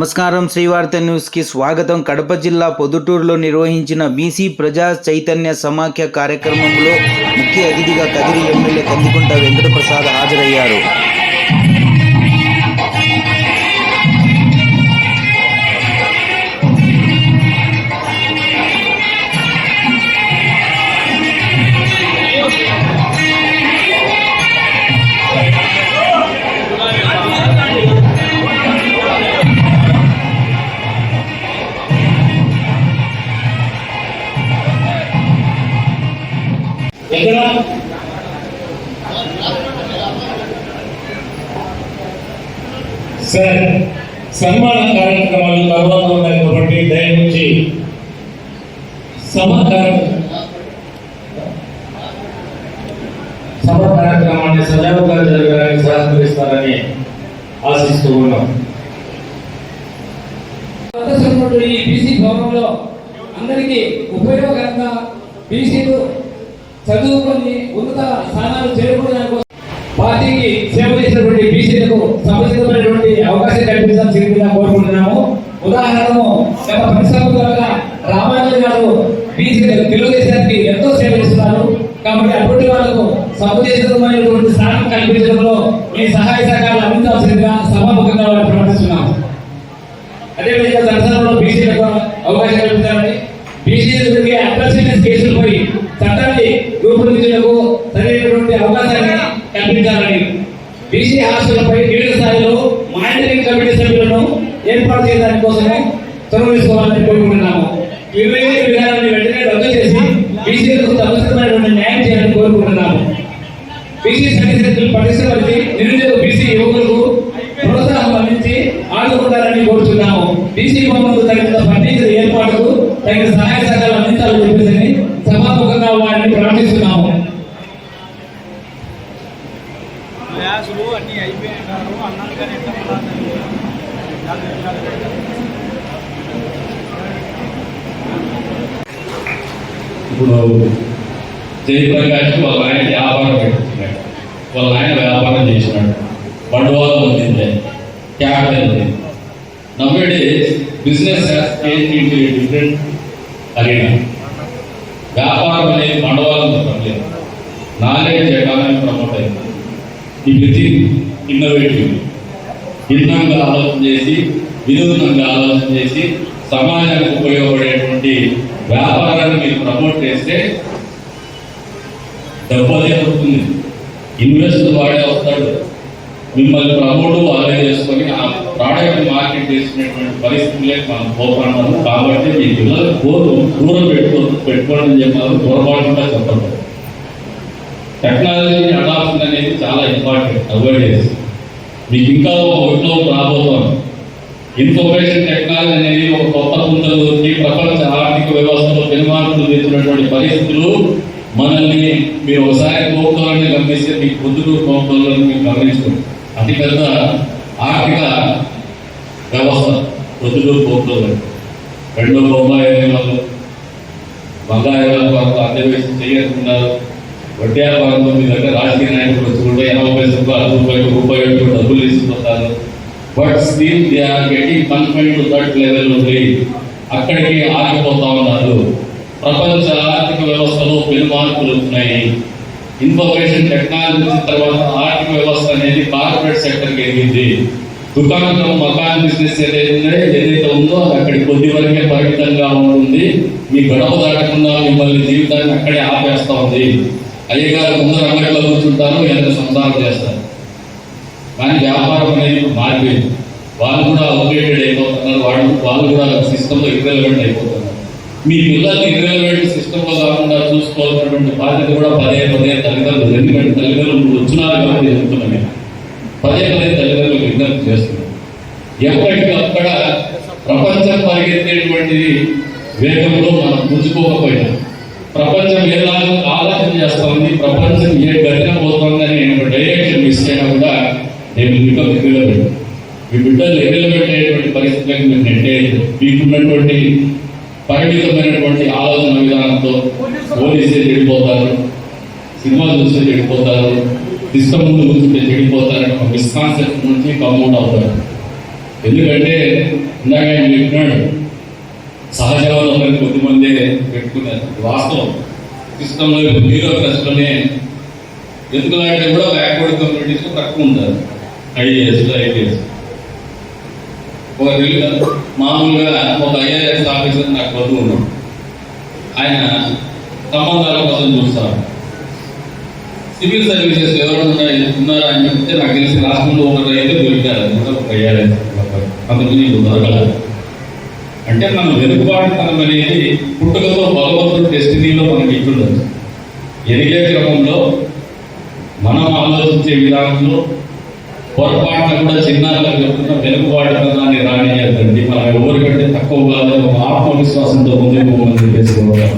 నమస్కారం. శ్రీవార్త న్యూస్కి స్వాగతం. కడప జిల్లా పొదుటూరులో నిర్వహించిన బీసీ ప్రజా చైతన్య సమాఖ్య కార్యక్రమంలో ముఖ్య అతిథిగా కదిరి ఎమ్మెల్యే కందికుంట వెంకటప్రసాద్ హాజరయ్యారు. సార్ సన్మాన కార్యక్రమాలు తర్వాత ఉన్నాయి కాబట్టి దయచేసి సభ సభ కార్యక్రమాన్ని సజావుగా జరగడానికి సహకరిస్తారని ఆశిస్తూ ఉన్నాం. ఈ బీసీ భవనంలో అందరికీ ఉపయోగకరంగా బీసీలు చదువుకొని ఉన్నత స్థానాలు చేరుకునే పార్టీకి సేవ చేసినటువంటి బీసీలకు సముచితమైనటువంటి అవకాశం కల్పించాల్సిందిగా కోరుకుంటున్నాము. ఉదాహరణకు గత పది సంవత్సరాలుగా రామారావు గారు బీసీ తెలుగుదేశానికి ఎంతో సేవ చేస్తున్నారు. కాబట్టి అటువంటి వాళ్ళకు సముచితమైనటువంటి స్థానం కల్పించడంలో మీ సహాయ సహకారాలు అందించాల్సిందిగా సభాముఖంగా ప్రకటిస్తున్నాము అదేవిధంగా దర్శనంలో బీసీలకు అవకాశం కల్పించాలని బీసీలకి కేసులు పోయి చట్టాన్ని రూపొందించడానికి సరైనటువంటి అవకాశాన్ని కల్పించాలని బీసీ హాస్టల్పై వివిధ స్థాయిలో మానిటరింగ్ కమిటీ సభ్యులను ఏర్పాటు చేయడానికి కోసము చొరవ తీసుకోవాలని కోరుకుంటున్నాము. గ్యాసులు అన్నీ అయిపోయినారు అన్నాను కానీ ఎంత ఇప్పుడు జయప్రకాష్ వాళ్ళ ఆయన వ్యాపారం పెట్టుకున్నాడు. వాళ్ళ ఆయన వ్యాపారం చేసినాడు. బండవాళ్ళు ఉంది క్యాపిటల్ ఉంది నవ్వేడే బిజినెస్ డిఫరెంట్ అరీనా వ్యాపారం అనేది బండవాళ్ళం చెప్పలేదు నాలెడ్జ్ ఎకానమీ ప్రమోట్ అయింది ఇన్నోవేటివ్. భిన్నంగా ఆలోచన చేసి వినూత్నంగా ఆలోచన చేసి సమాజానికి ఉపయోగపడేటువంటి వ్యాపారాన్ని మీరు ప్రమోట్ చేస్తే దెబ్బలే అవుతుంది ఇన్వెస్ట్ వాడే వస్తాడు. మిమ్మల్ని ప్రమోట్ వాళ్ళే చేసుకొని ఆ ప్రోడక్ట్ మార్కెట్ చేసుకునేటువంటి పరిస్థితులే మనం పోతున్నాము కాబట్టి మీ పిల్లలు కోరు దూరం పెట్టుకో పెట్టుకోవడం అని చెప్పారు. పొరపాటుగా చెప్పండి. టెక్నాలజీ అడాప్షన్ అనేది చాలా ఇంపార్టెంట్ అవేర్నెస్ మీకు ఇంకా ఒక విప్లవం రాబోతోంది ఇన్ఫర్మేషన్ టెక్నాలజీ అనేది ఒక కొత్త పుంతలోకి ప్రపంచ ఆర్థిక వ్యవస్థలో పెనుమార్పులు తెచ్చినటువంటి పరిస్థితులు మనల్ని మీరు ఒకసారి కోపంలోనే గమనిస్తే మీకు పొద్దుకు కోపంలో మీరు గమనించుకోండి. అతిపెద్ద ఆర్థిక వ్యవస్థ పొద్దుటూరు కోపంలో రెండో బొమ్మ వాళ్ళు బంగారు కొరకు చేయకుండా వడ్డీ వ్యాపారంలో మీ దగ్గర రాజకీయ నాయకులు వచ్చి కూడా ఎనభై రూపాయలు రూపాయలు రూపాయి డబ్బులు తీసుకుపోతారు but still they are getting confine that level ఉంది అక్కడికి ఆగిపోతా ఉన్నారు. ప్రపంచ ఆర్థిక వ్యవస్థలో పెను మార్పులు ఉన్నాయి. ఇన్ఫర్మేషన్ టెక్నాలజీ తర్వాత ఆర్థిక వ్యవస్థ అనేది కార్పొరేట్ సెక్టర్కి ఎదిగింది. దుకాణం మకాన్ బిజినెస్ ఏదైతే ఏదైతే ఉందో అది అక్కడికి కొద్ది వరకే పరిమితంగా ఉంటుంది. మీ గడప దాటకుండా మిమ్మల్ని జీవితాన్ని అక్కడే ఆపేస్తా ఉంది. అయ్యగారు ముందర అంగడిలో కూర్చుంటారు ఎంత సంసారం చేస్తారు. కానీ వ్యాపారం అనేది ఇప్పుడు మారిపోయింది. వాళ్ళు కూడా అప్డేటెడ్ అయిపోతున్నారు వాళ్ళు వాళ్ళు కూడా సిస్టంలో ఇర్రెలవెంట్ అయిపోతున్నారు. మీ పిల్లల్ని ఇర్రెలవెంట్ సిస్టంలో కాకుండా చూసుకోవాల్సినటువంటి బాధ్యత కూడా పదే పదే తల్లిదండ్రులు ఎందుకంటే తల్లిదండ్రులు వచ్చినారు కాబట్టి చెప్తున్నాను పదే పదే తల్లిదండ్రులకు విజ్ఞప్తి చేస్తున్నారు ఎప్పటికక్కడ ప్రపంచం పరిగెత్తేటువంటిది వేగంలో మనం పుంజుకోకపోయినా ప్రపంచం ఏ లాగా ఆలోచన చేస్తా ఉంది ప్రపంచం ఏ గతిన పోతుందని నేను డైరెక్షన్ మిస్ అయినా కూడా నేను బిడ్డ ఎగ్రిలబెట్ మీ బిడ్డలు ఎగ్రిలబెట్టేటువంటి పరిస్థితులకు మీరు నెట్టే మీకున్నటువంటి పరిమితమైనటువంటి ఆలోచన విధానంతో పోలీసే చెడిపోతారు సినిమా చూస్తే చెడిపోతారు సిస్టమ్ ముందు కూర్చుంటే చెడిపోతారని ఒక మిస్కాన్సెప్ట్ నుంచి కమౌట్ అవుతారు. ఎందుకంటే ఇందాక ఆయన చెప్పినాడు సహజ వనరులను కొద్దిమందే పెట్టుకున్నారు. వాస్తవం. సిస్టంలో బ్యూరోక్రసీలోనే ఎందుకంటే కూడా బ్యాక్వర్డ్ కమ్యూనిటీస్ తక్కువ ఉంటారు. IAS IPS. ఒక మామూలుగా ఒక ఐఏఎస్ ఆఫీసర్ నాకు బంధువు ఉన్నాడు ఆయన సంబంధాల కోసం చూస్తారు. సివిల్ సర్వీసెస్ ఎవరైనా ఉన్నారా అని చెప్తే నాకు తెలిసి రాష్ట్రంలో ఒకరు అయితే దొరికారు కూడా ఒక ఐఆర్ఎస్. అందుకని ఇప్పుడు దొరకలేదు. అంటే మన వెనుకబాటుతనం అనేది పుట్టుకతో భగవంతుడు డెస్టినీలో మనకి ఇట్లుండదు ఎదిగే క్రమంలో మనం ఆలోచించే విధానంలో పొరపాటున కూడా చిన్నారులకు చెప్తున్న వెనుకబాటుతనాన్ని రానియద్దండి మనం ఎవరికంటే తక్కువ కాదు ఆత్మవిశ్వాసంతో ముందుకు పోమని చేసుకోవాలి